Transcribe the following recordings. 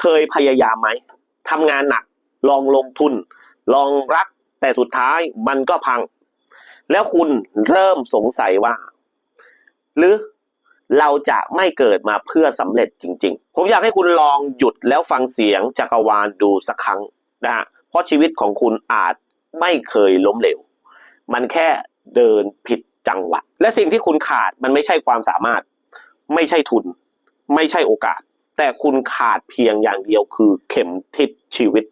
เคยพยายามไหมทำงานหนัก ลองลงทุน ลองรัก แต่สุดท้ายมันก็พัง แล้วคุณเริ่มสงสัยว่า หรือเราจะไม่เกิดมาเพื่อสำเร็จจริง ๆ ผมอยากให้คุณลองหยุดแล้วฟังเสียงจักรวาลดูสักครั้งนะฮะเพราะชีวิตของคุณอาจไม่เคยล้มเหลว มันแค่เดินผิดจังหวะ และสิ่งที่คุณขาดมันไม่ใช่ความสามารถ ไม่ใช่ทุน ไม่ใช่โอกาส แต่คุณขาดเพียงอย่างเดียวคือเข็มทิศชีวิต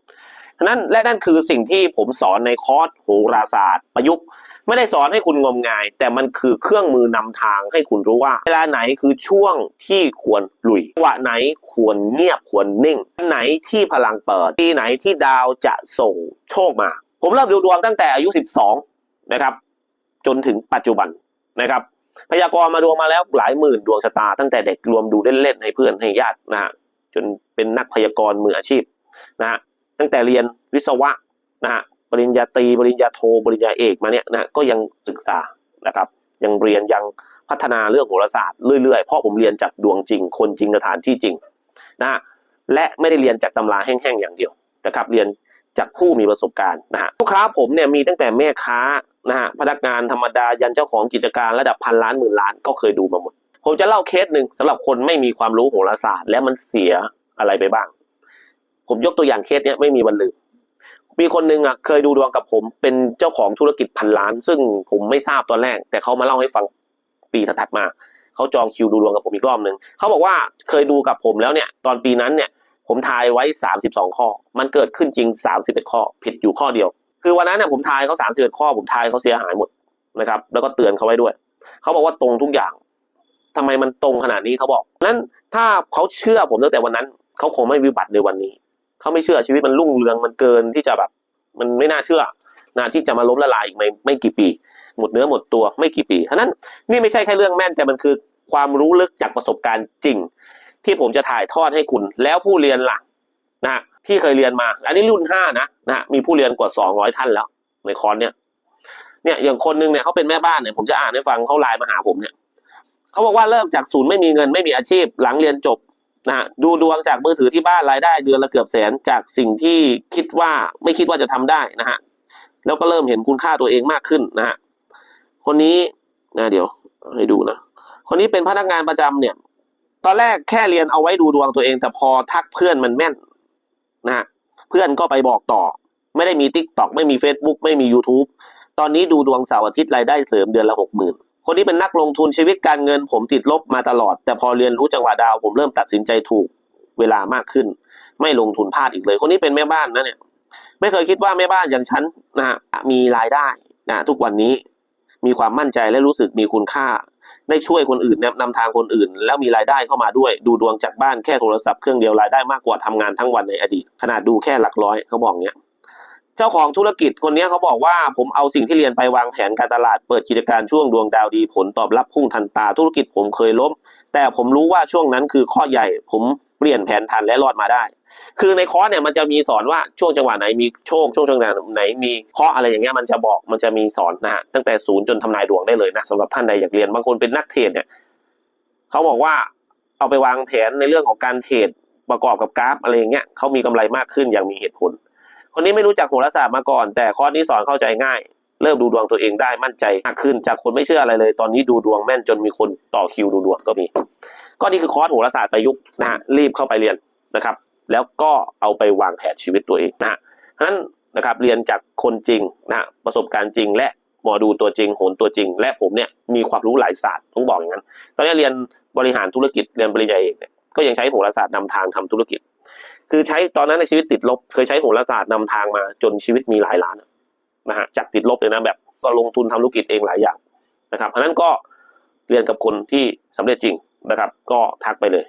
นั้นและนั่นคือสิ่งที่ผมสอนในคอร์สโหราศาสตร์ ประยุกต์ ไม่ได้สอนให้คุณงมงาย แต่มันคือเครื่องมือนำทางให้คุณรู้ว่า เวลาไหนคือช่วงที่ควรลุยจังหวะไหนควรเงียบควรนิ่งไหนที่พลังเปิด ที่ไหนที่ดาวจะส่งโชคมา ผมเริ่มดูดวงตั้งแต่อายุ 12 นะครับ จนถึงปัจจุบันนะครับ พยากรณ์มาดวงมาแล้วหลายหมื่นดวงชะตาตั้งแต่เด็กรวมดูเล่นๆให้เพื่อนให้ญาตินะฮะจนเป็นนักพยากรณ์มืออาชีพนะฮะตั้งแต่เรียนวิศวะนะฮะปริญญาตรีปริญญาโทปริญญาเอกมาเนี่ยนะก็ยังศึกษานะครับ ยังเรียนยังพัฒนาเรื่องโหราศาสตร์เรื่อยๆเพราะผมเรียนจากดวงจริง คนจริงสถานที่จริงนะฮะและไม่ได้เรียนจากตำราแห้งๆอย่างเดียวนะครับ เรียนจากผู้มีประสบการณ์นะฮะลูกค้าผมเนี่ยมีตั้งแต่แม่ค้า นะฮะพนักงานธรรมดายันเจ้าของกิจการระดับพันล้านหมื่นล้านก็เคยดูมาหมด ผมจะเล่าเคสหนึ่งสำหรับคนไม่มีความรู้โหราศาสตร์ และมันเสียอะไรไปบ้าง ผมยกตัวอย่างเคสเนี้ยไม่มีวันลืมมีคนหนึ่งอะเคยดูดวงกับผม เป็นเจ้าของธุรกิจพันล้าน ซึ่งผมไม่ทราบตอนแรก แต่เขามาเล่าให้ฟังปีถัดมาเขาจองคิวดูดวงกับผมอีกรอบหนึ่งเขาบอกว่าเคยดูกับผมแล้วเนี่ย ตอนปีนั้นเนี่ย ผมทายไว้ 32 ข้อ มันเกิดขึ้นจริง 31 ข้อ ผิดอยู่ข้อเดียว คือวันนั้นเนี่ยผมทายเขา31ข้อผมทายเขาเสียหายหมดนะครับ แล้วก็เตือนเขาไว้ด้วย เขาบอกว่าตรงทุกอย่างทำไมมันตรงขนาดนี้เขาบอกนั้นถ้าเขาเชื่อผมตั้งแต่วันนั้นเขาคงไม่วิบัติในวันนี้เขาไม่เชื่อชีวิตมันรุ่งเรืองมันเกินที่จะแบบ มันไม่น่าเชื่อนะที่จะมาล้มละลายอีกไม่ไม่กี่ปี หมดเนื้อหมดตัวไม่กี่ปีฉะนั้นนี่ไม่ใช่แค่เรื่องแม่นแต่มันคือความรู้ลึกจากประสบการณ์จริง ที่ผมจะถ่ายทอดให้คุณแล้วผู้เรียนหลัก นะที่เคยเรียนมา อันนี้รุ่นห้านะนะมีผู้เรียนกว่าสองร้อยท่านแล้ว ในคอร์สเนี่ยเนี่ยอย่างคนนึงเนี่ยเขาเป็นแม่บ้านเนี่ยผมจะอ่านให้ฟังเขาไลน์มาหาผมเนี่ยเขาบอกว่าเริ่มจากศูนย์ไม่มีเงินไม่มีอาชีพหลังเรียนจบนะฮะดูดวงจากมือถือที่บ้านรายได้เดือนละเกือบแสนจากสิ่งที่คิดว่าไม่คิดว่าจะทำได้นะฮะแล้วก็เริ่มเห็นคุณค่าตัวเองมากขึ้นนะฮะคนนี้นะเดี๋ยวให้ดูนะคนนี้เป็นพนักงานประจำเนี่ย ตอนแรกแค่เรียนเอาไว้ดูดวงตัวเอง แต่พอทักเพื่อนมันแม่น นะฮะเพื่อนก็ไปบอกต่อ ไม่ได้มี t ิ k t o k ไม่มี Facebook ไม่มี YouTube ตอนนี้ดูดวงเสาร์อาทิตย์รายได้เสริมเดือนละหกหมื่นคนนี้เป็นนักลงทุนชีวิตการเงินผมติดลบมาตลอด แต่พอเรียนรู้จังหวะดาวผมเริ่มตัดสินใจถูกเวลามากขึ้น ไม่ลงทุนพลาดอีกเลย คนนี้เป็นแม่บ้านนะเนี่ยไม่เคยคิดว่าแม่บ้านอย่างฉันนะมีรายได้นะทุกวันนี้มีความมั่นใจและรู้สึกมีคุณค่า ได้ช่วยคนอื่นนะนำทางคนอื่น แล้วมีรายได้เข้ามาด้วย ดูดวงจากบ้านแค่โทรศัพท์เครื่องเดียวรายได้มากกว่าทำงานทั้งวันในอดีตขนาดดูแค่หลักร้อยเขาบอกเนี้ยเจ้าของธุรกิจคนนี้เขาบอกว่าผมเอาสิ่งที่เรียนไปวางแผนการตลาดเปิดกิจการช่วงดวงดาวดี ผลตอบรับพุ่งทันตาธุรกิจผมเคยล้ม แต่ผมรู้ว่าช่วงนั้นคือข้อใหญ่ผม ปลี่ยนแผนทันและรอดมาได้ คือในคอร์สเนี่ยมันจะมีสอนว่าช่วงจังหวะไหนมีโชคช่วงจังหวะไหนมีเคราะห์อะไรอย่างเงี้ยมันจะบอกมันจะมีสอนนะฮะตั้งแต่ศูนย์จนทำนายดวงได้เลยนะสำหรับท่านใดอยากเรียนบางคนเป็นนักเทรดเนี่ยเขาบอกว่าเอาไปวางแผนในเรื่องของการเทรดประกอบกับกราฟอะไรอย่างเงี้ยเขามีกำไรมากขึ้นอย่างมีเหตุผล คนนี้ไม่รู้จักโหราศาสตร์มาก่อน แต่คอร์สนี้สอนเข้าใจง่าย เริ่มดูดวงตัวเองได้มั่นใจมากขึ้น จากคนไม่เชื่ออะไรเลย ตอนนี้ดูดวงแม่นจนมีคนต่อคิวดูดวงก็มี ก็นี่คือคอร์สโหราศาสตร์ประยุกต์นะฮะรีบเข้าไปเรียนนะครับ แล้วก็เอาไปวางแผนชีวิตตัวเองนะฮะฉะนั้นนะครับเรียนจากคนจริงนะฮะประสบการณ์จริง และหมอดูตัวจริงโหนตัวจริง และผมเนี่ยมีความรู้หลายศาสตร์ต้องบอกอย่างนั้นตอนนี้เรียนบริหารธุรกิจเรียนปริญญาเอกเนี่ยก็ยังใช้โหราศาสตร์นำทางทำธุรกิจ คือใช้ตอนนั้นในชีวิตติดลบ เคยใช้โหราศาสตร์นำทางมาจนชีวิตมีหลายล้านนะฮะจากติดลบเลยนะแบบก็ลงทุนทำธุรกิจเองหลายอย่างนะครับเพราะฉะนั้นก็เรียนกับคนที่สำเร็จจริง นะครับ ก็ทักไปเลย